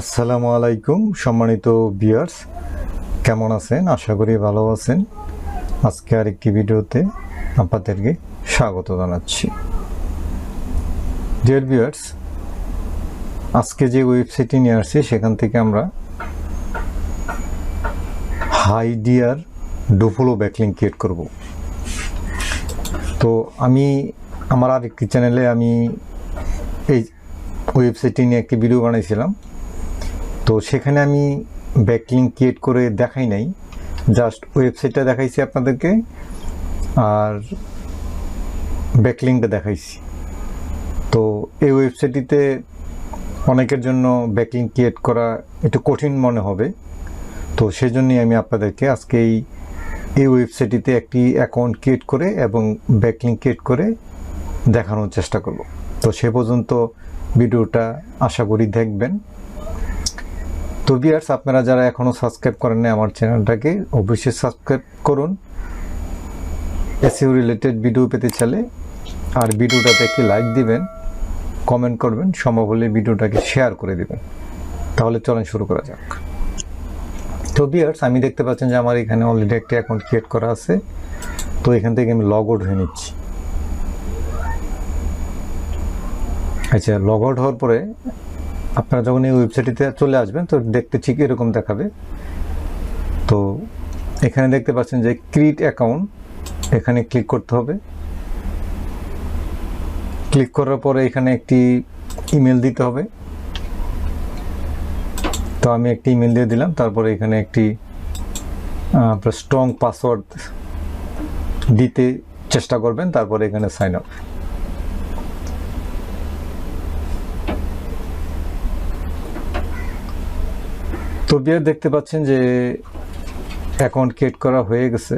আসসালামু আলাইকুম, সম্মানিত বিয়ার্স কেমন আছেন? আশা করি ভালো আছেন। আজকে আরেকটি ভিডিওতে আপনাদেরকে স্বাগত জানাচ্ছি। ডিয়ার বিয়ার্স আজকে যে ওয়েবসাইটটি নিয়ে আসছি, সেখান থেকে আমরা high DA dofollow backlink create করব। তো আমি, আমার আরেকটি চ্যানেলে আমি এই ওয়েবসাইটটি নিয়ে একটি ভিডিও বানাইছিলাম। তো সেখানে আমি ব্যাকলিং ক্রিয়েট করে দেখাই নাই। জাস্ট ওয়েবসাইটটা দেখাইছি আপনাদেরকে, আর ব্যাকলিংটা দেখাইছি। তো এই ওয়েবসাইটটিতে অনেকের জন্য ব্যাকলিং ক্রিয়েট করা একটু কঠিন মনে হবে। তো সেজন্যই আমি আপনাদেরকে আজকে এই এই ওয়েবসাইটটিতে একটি অ্যাকাউন্ট ক্রিয়েট করে এবং ব্যাকলিং ক্রিয়েট করে দেখানোর চেষ্টা করব। তো সে পর্যন্ত ভিডিওটা আশা করি দেখবেন। তো বিয়ার্স আপনারা যারা এখনও সাবস্ক্রাইব করেন নাই আমার চ্যানেলটাকে অবশ্যই সাবস্ক্রাইব করুন। এসিও রিলেটেড ভিডিও পেতে চাইলে আর ভিডিওটাতে একটি লাইক দিবেন কমেন্ট করবেন, সম্ভব হলে ভিডিওটাকে শেয়ার করে দিবেন। তাহলে চলেন শুরু করা যাক। তো বিয়ার্স আমি দেখতে পাচ্ছেন যে আমার এখানে অলরেডি একটি অ্যাকাউন্ট ক্রিয়েট করা আছে। তো এখান থেকে আমি লগ আউট হয়ে নিচ্ছি। আচ্ছা লগ আউট হওয়ার পরে আপনারা যখন এই ওয়েবসাইটটিতে চলে আসবেন, তো দেখতে ঠিক এরকম দেখাবে। তো এখানে দেখতে পাচ্ছেন যে ক্রিট অ্যাকাউন্ট এখানে ক্লিক করতে হবে। ক্লিক করার পরে এখানে একটি ইমেল দিতে হবে। তো আমি একটি ইমেল দিয়ে দিলাম, তারপরে এখানে একটি স্ট্রং পাসওয়ার্ড দিতে চেষ্টা করবেন, তারপরে এখানে সাইন আপ তো বিয়ার দেখতে পাচ্ছেন যে অ্যাকাউন্ট ক্রিয়েট করা হয়ে গেছে।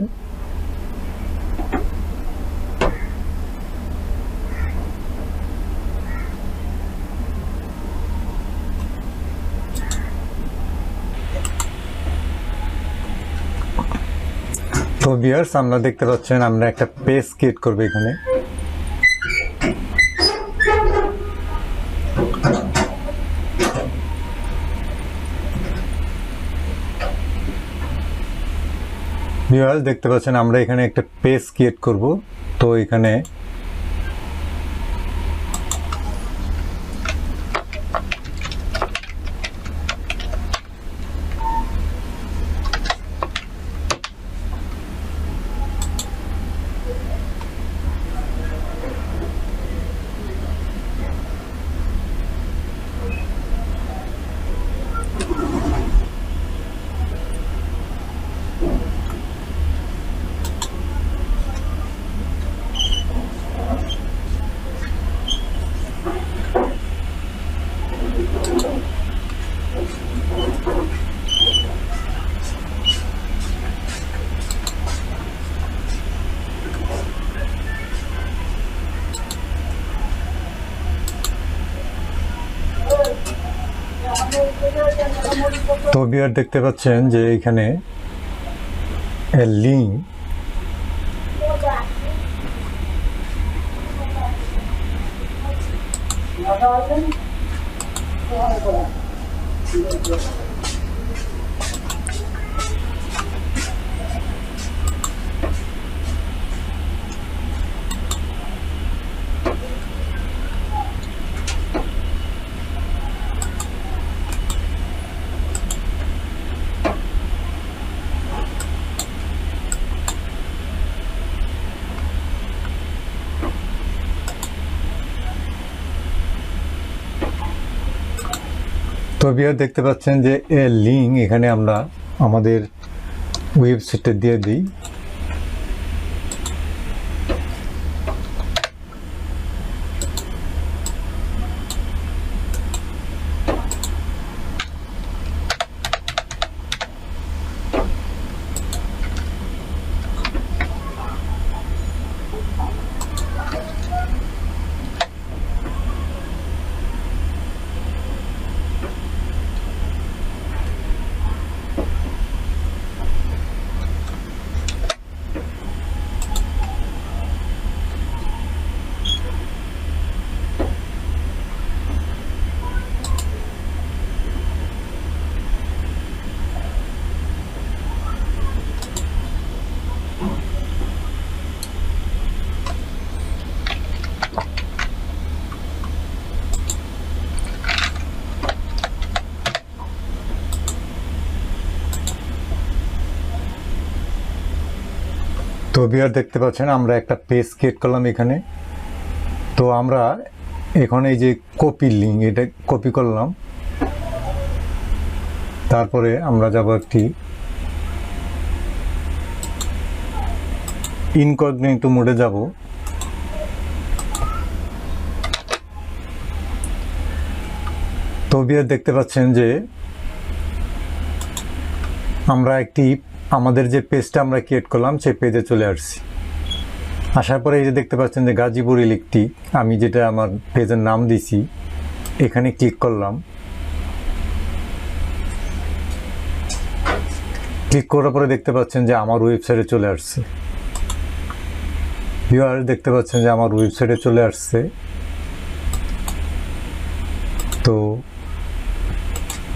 তো বিয়ার্স আমরা দেখতে পাচ্ছেন আমরা একটা পেজ ক্রিয়েট করব এখানে। ভিউয়ার্স দেখতে পাচ্ছেন আমরা এখানে একটা পেজ ক্রিয়েট করব। তো এখানে তো বিয়ার দেখতে পাচ্ছেন যে এখানে লিঙ্ক তো বিয়ার দেখতে পাচ্ছেন যে এ লিঙ্ক এখানে আমরা আমাদের ওয়েবসাইটে দিয়ে দিই। বিয়ার দেখতে পাচ্ছেন, আমরা একটা পেজ ক্রিয়েট করলাম এখানে। তো আমরা এখানে এই যে কপি লিঙ্ক এটা কপি করলাম। তারপরে আমরা যাব একটি ইনকগনিটো মোডে যাব। তো বিয়ার দেখতে পাচ্ছেন যে আমরা একটি আমাদের যে পেজটা আমরা ক্রিয়েট করলাম, সেই পেজে চলে আসছি। আসার পরে এই যে দেখতে পাচ্ছেন যে গাজীপুর ইলেকট্রিক আমি যেটা আমার পেজের নাম দিছি, এখানে ক্লিক করলাম। ক্লিক করার পরে দেখতে পাচ্ছেন যে আমার ওয়েবসাইটে চলে আসছে। ভিউয়ার দেখতে পাচ্ছেন যে আমার ওয়েবসাইটে চলে আসছে। তো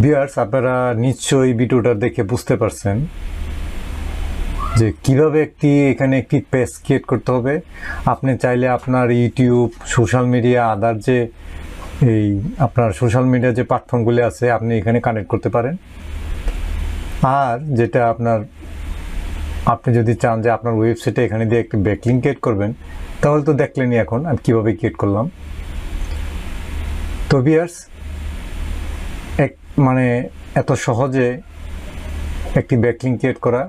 ভিউয়ার্স আপনারা নিশ্চয়ই ভিডিওটা দেখে বুঝতে পারছেন। যে কীভাবে একটি এখানে একটি পেজ ক্রিয়েট করতে হবে? আপনি চাইলে আপনার ইউটিউব সোশ্যাল মিডিয়া আদার যে এই আপনার সোশ্যাল মিডিয়া যে প্ল্যাটফর্মগুলি আছে, আপনি এখানে কানেক্ট করতে পারেন। আর যেটা আপনার, আপনি যদি চান যে আপনার ওয়েবসাইটে এখানে দিয়ে একটি ব্যাকলিং ক্রিয়েট করবেন, তাহলে তো দেখলেনই এখন আমি কীভাবে ক্রিয়েট করলাম। তো বিয়ার্স এক মানে এত সহজে একটি ব্যাকলিং ক্রিয়েট করা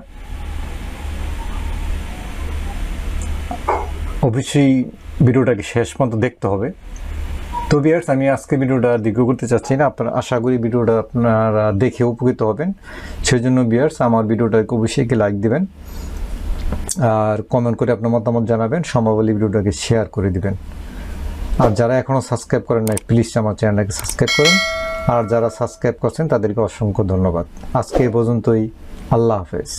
অবশ্যই ভিডিওটাকে শেষ পর্যন্ত দেখতে হবে। তো বিয়ার্স আমি আজকে ভিডিওটা দীর্ঘ করতে চাচ্ছি না। আপনারা আশা করি ভিডিওটা আপনারা দেখে উপকৃত হবেন। সেই জন্য বিয়ার্স আমার ভিডিওটাকে অবশ্যই লাইক দেবেন। আর কমেন্ট করে আপনার মতামত জানাবেন। সম্ভবলি ভিডিওটাকে শেয়ার করে দিবেন। আর যারা এখনও সাবস্ক্রাইব করেন নাই প্লিজ আমার চ্যানেলটাকে সাবস্ক্রাইব করেন। আর যারা সাবস্ক্রাইব করছেন, তাদেরকে অসংখ্য ধন্যবাদ। আজকে এ পর্যন্তই। আল্লাহ হাফেজ।